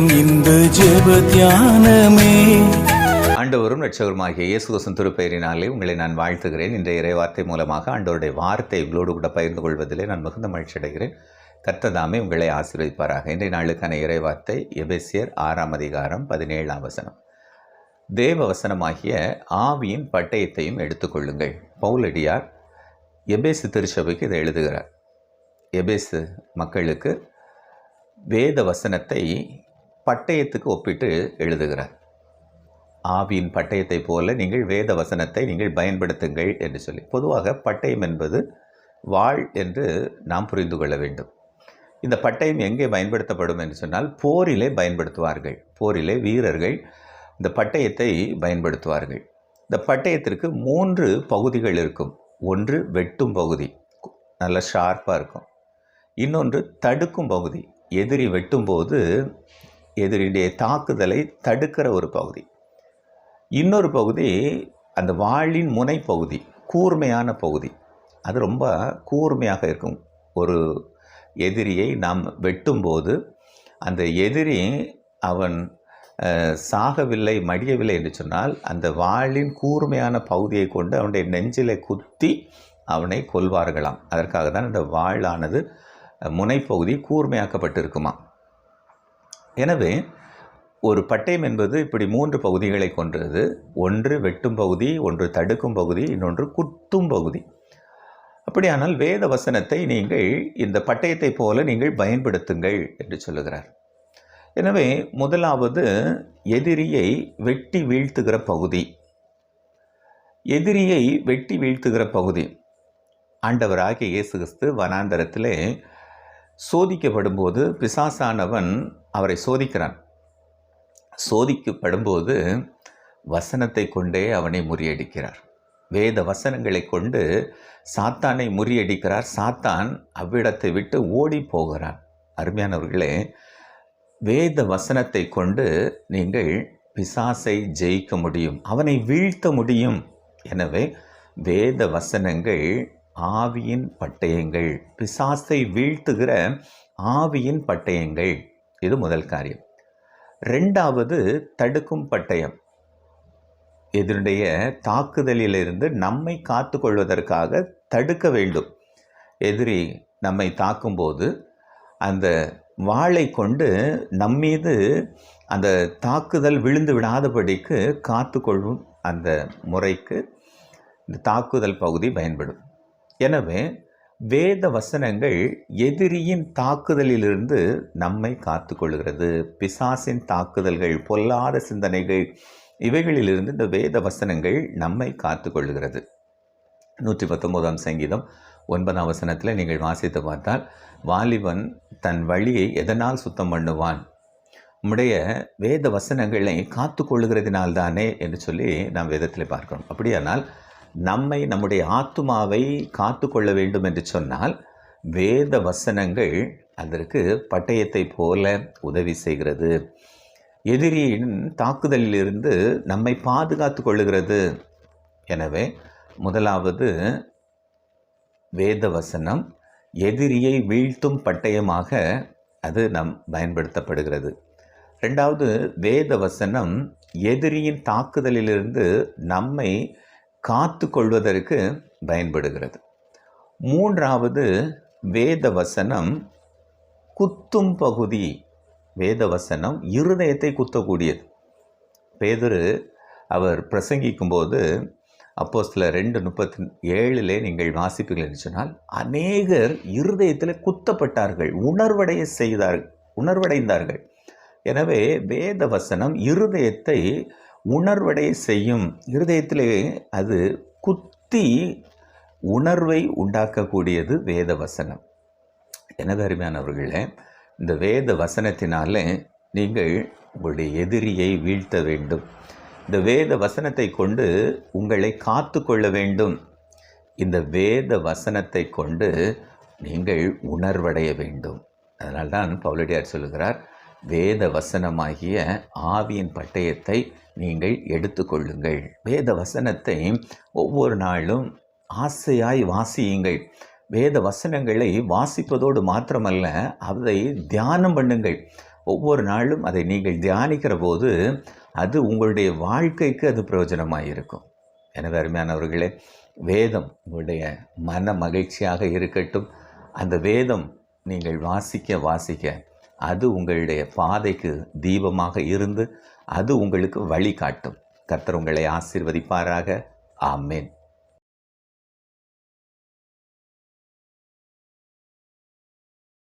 நேரம் இந்த ஜெப தியானமே. ஆண்டவரும் ரட்சகருமாகிய இயேசுகிறிஸ்துவின் திருப்பெயரினாலே உங்களை நான் வாழ்த்துகிறேன். இன்றைய இறைவார்த்தை மூலமாக ஆண்டவருடைய வார்த்தை உங்களோடு கூட பகிர்ந்து கொள்வதிலே நான் மிகுந்த மகிழ்ச்சி அடைகிறேன். கர்த்ததாமே உங்களை ஆசீர்வதிப்பாராக. இன்றைய நாளுக்கான இறைவார்த்தை எபேசியர் ஆறாம் அதிகாரம் பதினேழாம் வசனம். தேவ வசனமாகிய ஆவியின் பட்டயத்தையும் எடுத்துக்கொள்ளுங்கள். பவுலடியார் எபேசு திருச்சபைக்கு இதை எழுதுகிறார். எபேசு மக்களுக்கு வேத வசனத்தை பட்டயத்துக்கு ஒப்பிட்டு எழுதுகிறார். ஆவியின் பட்டயத்தை போல நீங்கள் வேத வசனத்தை நீங்கள் பயன்படுத்துங்கள் என்று சொல்லி. பொதுவாக பட்டயம் என்பது வாழ் என்று நாம் புரிந்து கொள்ள வேண்டும். இந்த பட்டயம் எங்கே பயன்படுத்தப்படும் என்று சொன்னால் போரிலே பயன்படுத்துவார்கள். போரிலே வீரர்கள் இந்த பட்டயத்தை பயன்படுத்துவார்கள். இந்த பட்டயத்திற்கு மூன்று பகுதிகள் இருக்கும். ஒன்று வெட்டும் பகுதி நல்ல ஷார்ப்பாக இருக்கும். இன்னொன்று தடுக்கும் பகுதி எதிரி வெட்டும்போது எதிரியுடைய தாக்குதலை தடுக்கிற ஒரு பகுதி. இன்னொரு பகுதி அந்த வாளின் முனை பகுதி கூர்மையான பகுதி. அது ரொம்ப கூர்மையாக இருக்கும். ஒரு எதிரியை நாம் வெட்டும்போது அந்த எதிரி அவன் சாகவில்லை மடியவில்லை என்று சொன்னால் அந்த வாளின் கூர்மையான பகுதியை கொண்டு அவனுடைய நெஞ்சிலை குத்தி அவனை கொல்வார்களாம். அதற்காக தான் இந்த வாளானது முனைப்பகுதி கூர்மையாக்கப்பட்டிருக்குமா எனவே ஒரு பட்டயம் என்பது இப்படி மூன்று பகுதிகளை கொண்டது ஒன்று வெட்டும் பகுதி ஒன்று தடுக்கும் பகுதி இன்னொன்று குத்தும் பகுதி. அப்படியானால் வேத வசனத்தை நீங்கள் இந்த பட்டயத்தை போல நீங்கள் பயன்படுத்துங்கள் என்று சொல்லுகிறார். எனவே முதலாவது எதிரியை வெட்டி வீழ்த்துகிற பகுதி. எதிரியை வெட்டி வீழ்த்துகிற பகுதி. ஆண்டவராகிய இயேசு கிறிஸ்து வனாந்தரத்திலே சோதிக்கப்படும்போது பிசாசானவன் அவரை சோதிக்கிறான். சோதிக்கப்படும்போது வசனத்தை கொண்டே அவனை முறியடிக்கிறார். வேத வசனங்களை கொண்டு சாத்தானை முறியடிக்கிறார். சாத்தான் அவ்விடத்தை விட்டு ஓடி போகிறான். அருமையானவர்களே வேத வசனத்தை கொண்டு நீங்கள் பிசாசை ஜெயிக்க முடியும் அவனை வீழ்த்த முடியும். எனவே வேத வசனங்கள் ஆவியின் பட்டயங்கள். பிசாசை வீழ்த்துகிற ஆவியின் பட்டயங்கள். இது முதல் காரியம். ரெண்டாவது தடுக்கும் பட்டயம். இதனுடைய தாக்குதலிலிருந்து நம்மை காத்துக்கொள்வதற்காக தடுக்க வேண்டும். எதிரி நம்மை தாக்கும்போது அந்த வாளை கொண்டு நம்மீது அந்த தாக்குதல் விழுந்து விடாதபடிக்கு காத்துக்கொள்ளும் அந்த முறைக்கு இந்த தாக்குதல் பகுதி பயன்படும். எனவே வேத வசனங்கள் எதிரியின் தாக்குதலிலிருந்து நம்மை காத்துக்கொள்கிறது. பிசாசின் தாக்குதல்கள் பொல்லாத சிந்தனைகள் இவைகளிலிருந்து இந்த வேத வசனங்கள் நம்மை காத்துக்கொள்கிறது. நூற்றி பத்தொம்போதாம் சங்கீதம் ஒன்பதாம் வசனத்தில் நீங்கள் வாசித்து பார்த்தால் வாலிபன் தன் வழியை எதனால் சுத்தம் பண்ணுவான்? உடைய வேத வசனங்களை காத்து கொள்ளுகிறதினால்தானே என்று சொல்லி நாம் வேதத்தில் பார்க்கிறோம். அப்படியானால் நம்மை நம்முடைய ஆத்துமாவை காத்து கொள்ள வேண்டும் என்று சொன்னால் வேத வசனங்கள் அதற்கு பட்டயத்தை போல உதவி செய்கிறது. எதிரியின் தாக்குதலிலிருந்து நம்மை பாதுகாத்து கொள்ளுகிறது. எனவே முதலாவது வேத வசனம் எதிரியை வீழ்த்தும் பட்டயமாக அது நம் பயன்படுத்தப்படுகிறது. ரெண்டாவது வேத வசனம் எதிரியின் தாக்குதலிலிருந்து நம்மை காத்து கொள்வதற்கு பயன்படுகிறது. மூன்றாவது வேத வசனம் குத்தும் பகுதி. வேத வசனம் இருதயத்தை குத்தக்கூடியது. பேதரு அவர் பிரசங்கிக்கும்போது அப்போ சில ரெண்டு முப்பத்தி ஏழிலே நீங்கள் வாசிப்பீர்கள் என்று சொன்னால் அநேகர் இருதயத்தில் குத்தப்பட்டார்கள் உணர்வடைய செய்தார்கள் உணர்வடைந்தார்கள். எனவே வேத வசனம் இருதயத்தை உணர்வடை செய்யும் இருதயத்திலே அது குத்தி உணர்வை உண்டாக்கக்கூடியது வேத வசனம் எனது அருமையானவர்களே இந்த வேத வசனத்தினால நீங்கள் உங்களுடைய எதிரியை வீழ்த்த வேண்டும். இந்த வேத வசனத்தை கொண்டு உங்களை காத்து கொள்ள வேண்டும். இந்த வேத வசனத்தை கொண்டு நீங்கள் உணர்வடைய வேண்டும். அதனால்தான் பவுலடியார் சொல்லுகிறார் வேத வசனமாகிய ஆவியின் பட்டயத்தை நீங்கள் எடுத்துக்கொள்ளுங்கள். வேத வசனத்தை ஒவ்வொரு நாளும் ஆசையாய் வாசியுங்கள். வேத வசனங்களை வாசிப்பதோடு மாத்திரமல்ல அதை தியானம் பண்ணுங்கள். ஒவ்வொரு நாளும் அதை நீங்கள் தியானிக்கிற போது அது உங்களுடைய வாழ்க்கைக்கு அது பிரயோஜனமாக இருக்கும் எனவே அருமையானவர்களே வேதம் உங்களுடைய மன மகிழ்ச்சியாக இருக்கட்டும். அந்த வேதம் நீங்கள் வாசிக்க வாசிக்க அது உங்களுடைய பாதைக்கு தீபமாக இருந்து அது உங்களுக்கு வழிகாட்டும். கர்த்தர் உங்களை ஆசீர்வதிப்பாராக. ஆமேன்.